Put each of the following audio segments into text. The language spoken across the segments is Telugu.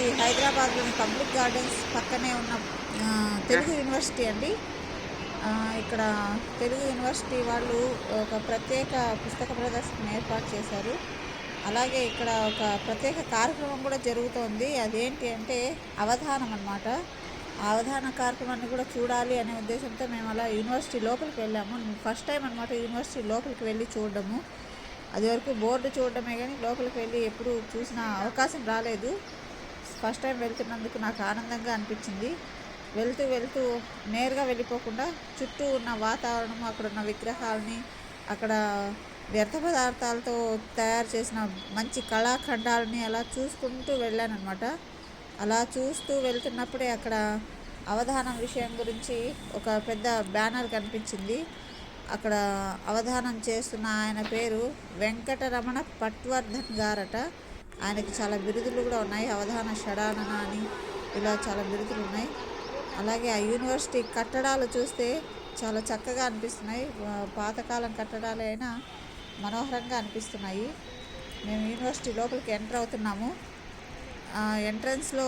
ఇది హైదరాబాద్లోని పబ్లిక్ గార్డెన్స్ పక్కనే ఉన్న తెలుగు యూనివర్సిటీ అండి. ఇక్కడ తెలుగు యూనివర్సిటీ వాళ్ళు ఒక ప్రత్యేక పుస్తక ప్రదర్శన ఏర్పాటు చేశారు. అలాగే ఇక్కడ ఒక ప్రత్యేక కార్యక్రమం కూడా జరుగుతోంది. అదేంటి అంటే అవధానం అనమాట అవధాన కార్యక్రమాన్ని కూడా చూడాలి అనే ఉద్దేశంతో మేము అలా యూనివర్సిటీ లోపలికి వెళ్ళాము. ఫస్ట్ టైం అనమాట యూనివర్సిటీ లోపలికి వెళ్ళి చూడడము. అది వరకు బోర్డు చూడడమే కానీ లోపలికి వెళ్ళి ఎప్పుడు చూసిన అవకాశం రాలేదు. ఫస్ట్ టైం వెళ్తున్నందుకు నాకు ఆనందంగా అనిపించింది. వెళ్తూ వెళ్తూ నేరుగా వెళ్ళిపోకుండా చుట్టూ ఉన్న వాతావరణం అక్కడ ఉన్న విగ్రహాలని అక్కడ వ్యర్థ పదార్థాలతో తయారు చేసిన మంచి కళాఖండాలని అలా చూసుకుంటూ వెళ్ళానమాట అలా చూస్తూ వెళ్తున్నప్పుడే అక్కడ అవధానం విషయం గురించి ఒక పెద్ద బ్యానర్ కనిపించింది. అక్కడ అవధానం చేస్తున్న ఆయన పేరు వెంకటరమణ పట్వర్ధన్ గారట. ఆయనకి చాలా బిరుదులు కూడా ఉన్నాయి. అవధాన షడానన అని ఇలా చాలా బిరుదులు ఉన్నాయి. అలాగే ఆ యూనివర్సిటీ కట్టడాలు చూస్తే చాలా చక్కగా అనిపిస్తున్నాయి. పాతకాలం కట్టడాలు అయినా మనోహరంగా అనిపిస్తున్నాయి. మేము యూనివర్సిటీ లోపలికి ఎంటర్ అవుతున్నాము. ఆ ఎంట్రన్స్లో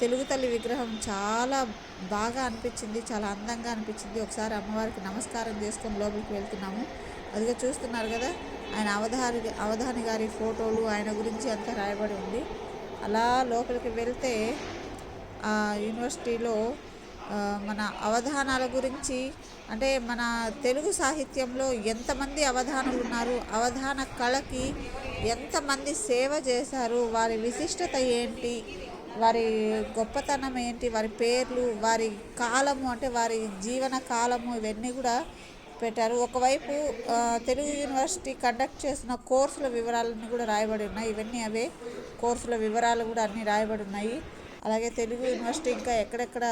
తెలుగు తల్లి విగ్రహం చాలా బాగా అనిపించింది చాలా అందంగా అనిపించింది. ఒకసారి అమ్మవారికి నమస్కారం చేసుకొని లోపలికి వెళ్తున్నాము. అదిగా చూస్తున్నారు కదా ఆయన అవధాని అవధాని గారి ఫోటోలు ఆయన గురించి అంతా రాయబడి ఉంది. అలా లోపలికి వెళ్తే ఆ యూనివర్సిటీలో మన అవధానాల గురించి అంటే మన తెలుగు సాహిత్యంలో ఎంతమంది అవధానులు ఉన్నారు అవధాన కళకి ఎంతమంది సేవ చేశారు వారి విశిష్టత ఏంటి వారి గొప్పతనం ఏంటి వారి పేర్లు వారి కాలము అంటే వారి జీవన కాలము ఇవన్నీ కూడా పెట్టారు. ఒకవైపు తెలుగు యూనివర్సిటీ కండక్ట్ చేసిన కోర్సుల వివరాలన్నీ కూడా రాయబడి ఉన్నాయి. ఇవన్నీ అవే కోర్సుల వివరాలు కూడా అన్నీ రాయబడి ఉన్నాయి. అలాగే తెలుగు యూనివర్సిటీ ఇంకా ఎక్కడెక్కడ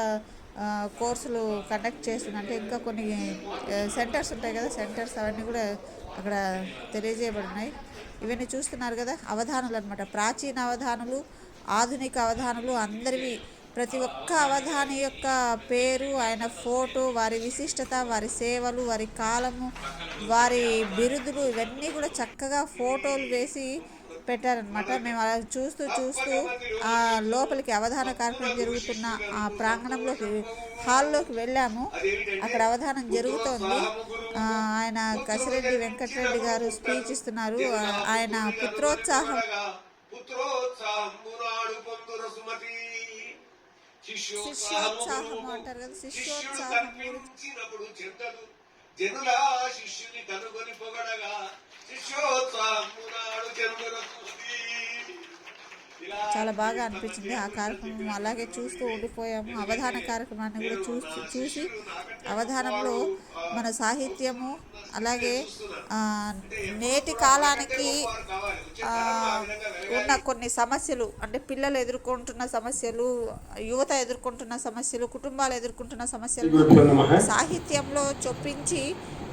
కోర్సులు కండక్ట్ చేస్తుందంటే ఇంకా కొన్ని సెంటర్స్ ఉంటాయి కదా సెంటర్స్ అవన్నీ కూడా అక్కడ తెలియజేయబడి ఉన్నాయి ఇవన్నీ చూస్తున్నారు కదా అవధానులు అనమాట ప్రాచీన అవధానులు ఆధునిక అవధానులు అందరివి ప్రతి ఒక్క అవధాని యొక్క పేరు ఆయన ఫోటో వారి విశిష్టత వారి సేవలు వారి కాలము వారి బిరుదులు ఇవన్నీ కూడా చక్కగా ఫోటోలు వేసి పెట్టారనమాట మేము అలా చూస్తూ చూస్తూ ఆ లోపలికి అవధాన కార్యక్రమం జరుగుతున్న ఆ ప్రాంగణంలోకి హాల్లోకి వెళ్ళాము. అక్కడ అవధానం జరుగుతోంది. ఆయన కసిరెడ్డి వెంకటరెడ్డి గారు స్పీచ్ ఇస్తున్నారు. ఆయన పుత్రోత్సాహం. పుత్రోత్సాహం. శిష్యోత్సాహము అంటారు కదా శిష్యోత్సాహము. గురించి శిష్యుడు జనుల శిష్యుని కనుగొని పొగడగా శిష్యోత్సాహము చాలా బాగా అనిపించింది ఆ కార్యక్రమం అలాగే చూస్తూ ఉండిపోయాము అవధాన కార్యక్రమాన్ని కూడా చూసి చూసి అవధానంలో మన సాహిత్యము అలాగే నేటి కాలానికి ఉన్న కొన్ని సమస్యలు అంటే పిల్లలు ఎదుర్కొంటున్న సమస్యలు యువత ఎదుర్కొంటున్న సమస్యలు కుటుంబాలు ఎదుర్కొంటున్న సమస్యలు. సాహిత్యంలో చొప్పించి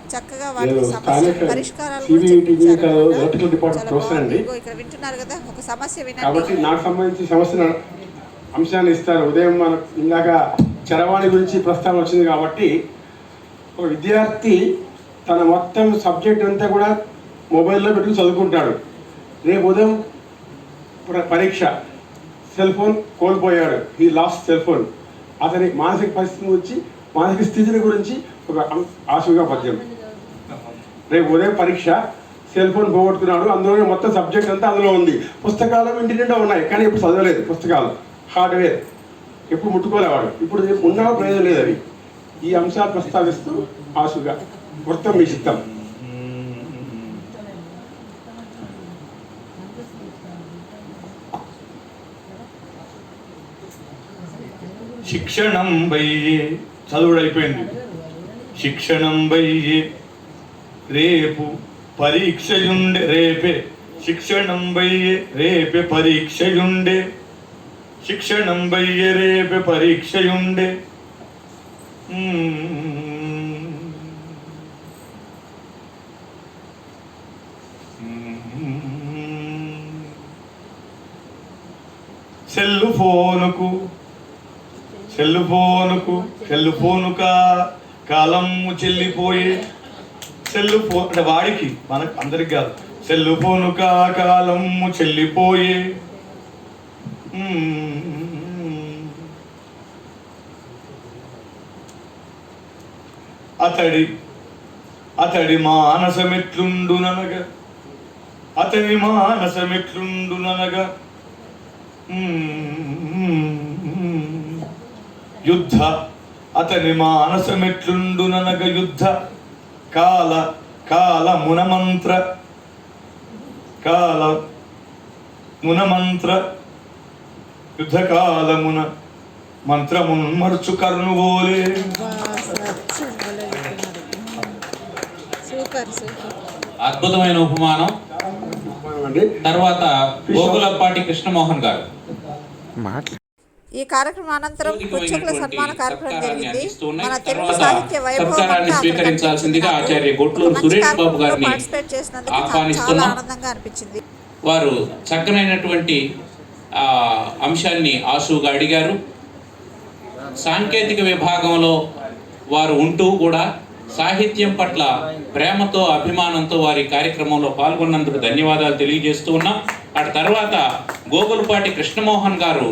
చక్కగా నేను సమస్య పరిష్కారాలు కూడా చెప్పించారు చాలా ఇక్కడ వింటున్నారు కదా ఒక సమస్య కాబట్టి వినండి నాకు సంబంధించి సమస్య అంశాన్ని ఇస్తాను ఉదయం మన ఇందాక చరవాణి గురించి ప్రస్తావన వచ్చింది కాబట్టి ఒక విద్యార్థి తన మొత్తం సబ్జెక్ట్ అంతా కూడా మొబైల్లో పెట్టుకుని చదువుకుంటాడు. రేపు ఉదయం ప్ర- పరీక్ష. సెల్ ఫోన్ కోల్పోయాడు. ఈ లాస్ట్ సెల్ ఫోన్ అతని మానసిక పరిస్థితి గురించి మానసిక స్థితిని గురించి ఒక ఆశువుగా పద్యం రేపు ఉదయం పరీక్ష. సెల్ ఫోన్ పోగొట్టుకున్నాడు. అందులోనే మొత్తం సబ్జెక్ట్ అంతా అందులో ఉంది. పుస్తకాలు ఇంటి నిండా ఉన్నాయి కానీ ఇప్పుడు చదవలేదు పుస్తకాలు. హార్డ్వేర్. ఎప్పుడు ముట్టుకోలేవాడు. ఇప్పుడు ఉన్నా ప్రయోజనం లేదు అవి ఈ అంశాలు ప్రస్తావిస్తూ ఆశగా. వృత్తం మీ చిత్తం. శిక్షణం బై చదువుడు అయిపోయింది. శిక్షణం బై రేపు పరీక్షయుండే రేపే శిక్షణం బయ్యే రేపే పరీక్షయుండే శిక్షణం బయ్యే రేపే పరీక్షయుండే మ్మ్. సెల్లు ఫోనుకు సెల్ ఫోనుకు సెల్ ఫోనుకా కాలము చెల్లిపోయే సెల్ ఫోన్ అంటే వాడికి మనకు అందరికి కాదు. సెల్ ఫోనుకా కాలము చెల్లిపోయే. మ్మ్. అతడి అతడి మానసమెట్లుండుననగ అతని మానసమెట్లుండుననగ మ్మ్. యుద్ధ. అతని మానసమెట్లుండుననగ యుద్ధ. కాల కాల మునమంత్ర. కాల మునమంత్ర. యుద్ధకాలమున మంత్రమున్ మరుచు కర్ణువోలే అద్భుతమైన ఉపమానం. అండి. తర్వాత గోకులపాటి కృష్ణమోహన్ గారు. ఈ కార్యక్రమం అనంతరం పుచ్చకుల సన్మాన కార్యక్రమం జరిగింది. మన తెలుగు సాహిత్య వైభవం పార్టిసిపేట్ చేసినందుకు చాలా. ఆనందంగా అనిపించింది వారు చక్కనైనటువంటి అంశాన్ని ఆశువుగా అడిగారు సాంకేతిక విభాగంలో వారు ఉంటూ కూడా సాహిత్యం పట్ల ప్రేమతో అభిమానంతో వారి కార్యక్రమంలో పాల్గొన్నందుకు ధన్యవాదాలు తెలియజేస్తూ ఉన్నాం ఆ తర్వాత గోగులపాటి కృష్ణమోహన్ గారు